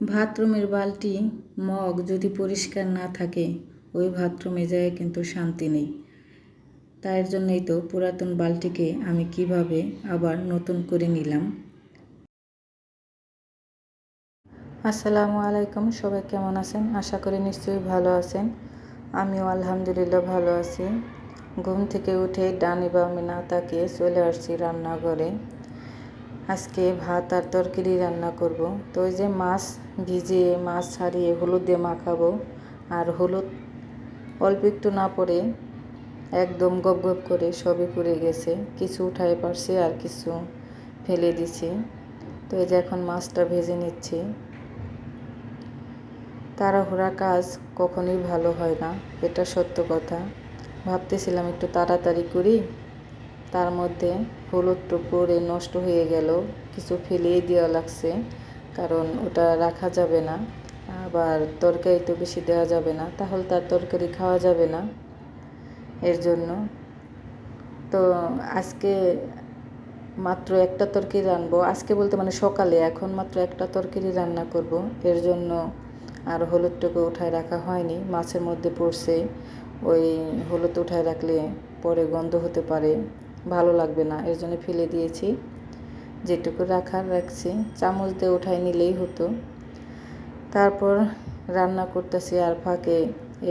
বাথরুমের বালতি, মগ যদি পরিষ্কার না থাকে, ওই বাথরুমে যায় কিন্তু শান্তি নেই। তার জন্যই তো পুরাতন বালতিকে আমি কীভাবে আবার নতুন করে নিলাম? আসসালামু আলাইকুম, সবাই কেমন আছেন? আশা করি নিশ্চয়ই ভালো আছেন। আমিও আলহামদুলিল্লাহ ভালো আছি। ঘুম থেকে উঠে ডানি বামে না তাকিয়ে চলে আসছি রান্নাঘরে। আজকে ভাত আর তরকারি রান্না করব। তো ওই যে মাছ ভিজিয়ে মাছ ছাড়িয়ে হলুদ দিয়ে মাখাবো। আর হলুদ অল্প একটু না পড়ে একদম গপ গপ করে সবই পুড়ে গেছে। কিছু উঠাই পারছি আর কিছু ফেলে দিছি। তো এই যে এখন মাছটা ভেজে নিচ্ছি। তাড়াহুড়া কাজ কখনোই ভালো হয় না, এটা সত্য কথা। ভাবতেছিলাম একটু তাড়াতাড়ি করি তার মধ্যে হলুদ পরে নষ্ট হয়ে গেল, কিছু ফেলিয়ে দেওয়া লাগছে, কারণ ওটা রাখা যাবে না। আবার তরকারি তো বেশি দেওয়া যাবে না, তাহলে তার তরকারি খাওয়া যাবে না। এর জন্য। তো আজকে মাত্র একটা তরকারি রানবো, আজকে বলতে মানে সকালে, এখন মাত্র একটা তরকারি রান্না করব। এর জন্য আর হলুদটুকু উঠায় রাখা হয়নি, মাছের মধ্যে পড়ছে। ওই হলুদ উঠায় রাখলে পরে গন্ধ হতে পারে। ভালো লাগবে না, এর জন্য ফেলে দিয়েছি। যেটুকু রাখার রাখছি, চামচ দিয়ে উঠায় নিলেই হতো। তারপর রান্না করতেছি আর ফাঁকে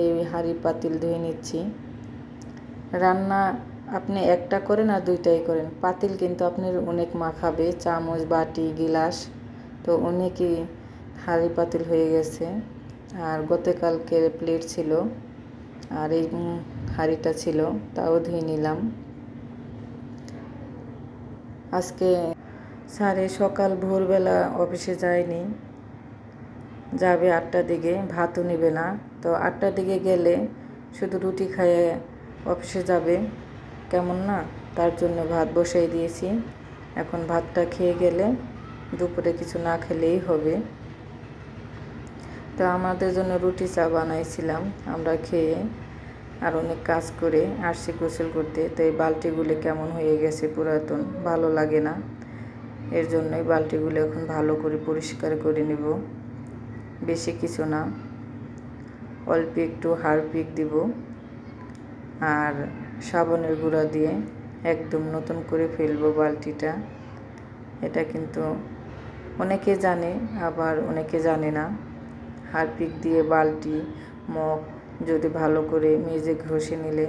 এই হাঁড়ি পাতিল ধুয়ে নিচ্ছি। রান্না আপনি একটা করেন আর দুইটাই করেন। পাতিল কিন্তু আপনার অনেক মাখাবে, চামচ, বাটি, গিলাস, তো অনেকই হাঁড়ি পাতিল হয়ে গেছে। আর গতকালকের প্লেট ছিল, আর এই হাঁড়িটা ছিল, তাও ধুয়ে নিলাম। আজকে সারে সকাল ভোরবেলা অফিসে যায়নি। যাবে আটটার দিকে, ভাতও নেবে না। তো আটটার দিকে গেলে শুধু রুটি খাইয়ে অফিসে যাবে। কেমন না? তার জন্য ভাত বসাই দিয়েছি। এখন ভাতটা খেয়ে গেলে দুপুরে কিছু না খেলেই হবে। তো আমাদের জন্য রুটি চা বানাইছিলাম আমরা খেয়ে। আর অনেক কাজ করে আসছি গোসল করতে। তো এই বালতিগুলো কেমন হয়ে গেছে পুরাতন, ভালো লাগে না। এর জন্যই বালতিগুলো এখন ভালো করে পরিষ্কার করে নেব। বেশি কিছু না। অল্প একটু হারপিক দিব। আর সাবানের গুঁড়া দিয়ে একদম নতুন করে ফেলব বালতিটা। এটা কিন্তু অনেকে জানে, আবার অনেকে জানে না। হারপিক দিয়ে বালতি, মগ যদি ভালো করে মেজে ঘষে নিলে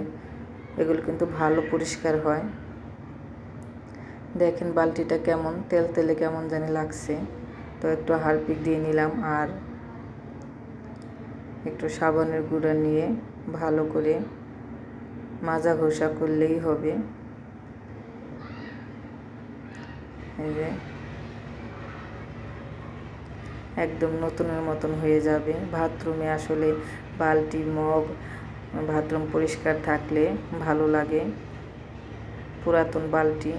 এগুলো কিন্তু ভালো পরিষ্কার হয়। দেখেন বালতিটা কেমন, তেল তেলে কেমন জানি লাগছে। তো একটু হারপিক দিয়ে নিলাম আর একটু সাবানের গুঁড়া নিয়ে ভালো করে মাজা ঘষা করলেই হবে। এই যে একদম নতুনের মতন হয়ে যাবে। বাথরুমে আসলে বালতি, মগ, বাথরুম পরিষ্কার থাকলে ভালো লাগে। পুরাতন বালতি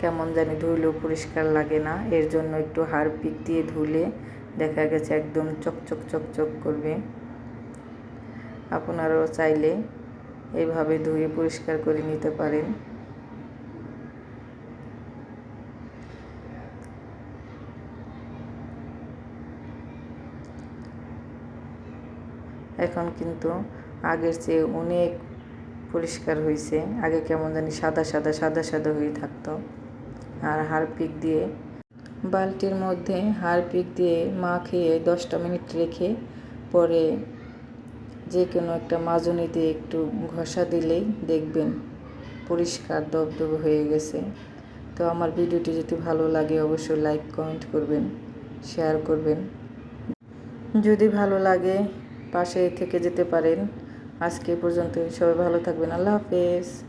কেমন জানি ধুইলেও পরিষ্কার লাগে না। এর জন্য একটু হারপিক দিয়ে ধুলে দেখা গেছে একদম চকচক চকচক করবে। আপনারাও চাইলে এইভাবে ধুয়ে পরিষ্কার করে নিতে পারেন। এখন কিন্তু আগের চেয়ে অনেক পরিষ্কার হয়েছে আগে কেমন জানি সাদা সাদা সাদা সাদা হয়ে থাকতো। আর হারপিক দিয়ে বালতির মধ্যে হারপিক দিয়ে মা খেয়ে দশটা মিনিট রেখে পরে যে কোনো একটা মাজনি দিয়ে একটু ঘষা দিলেই দেখবেন পরিষ্কার দবদব হয়ে গেছে। তো আমার ভিডিওটি যদি ভালো লাগে অবশ্যই লাইক, কমেন্ট করবেন, শেয়ার করবেন। যদি ভালো লাগে পাশে থেকে যেতে পারেন। আজকে পর্যন্ত সবাই ভালো থাকবেন। আল্লাহ হাফেজ।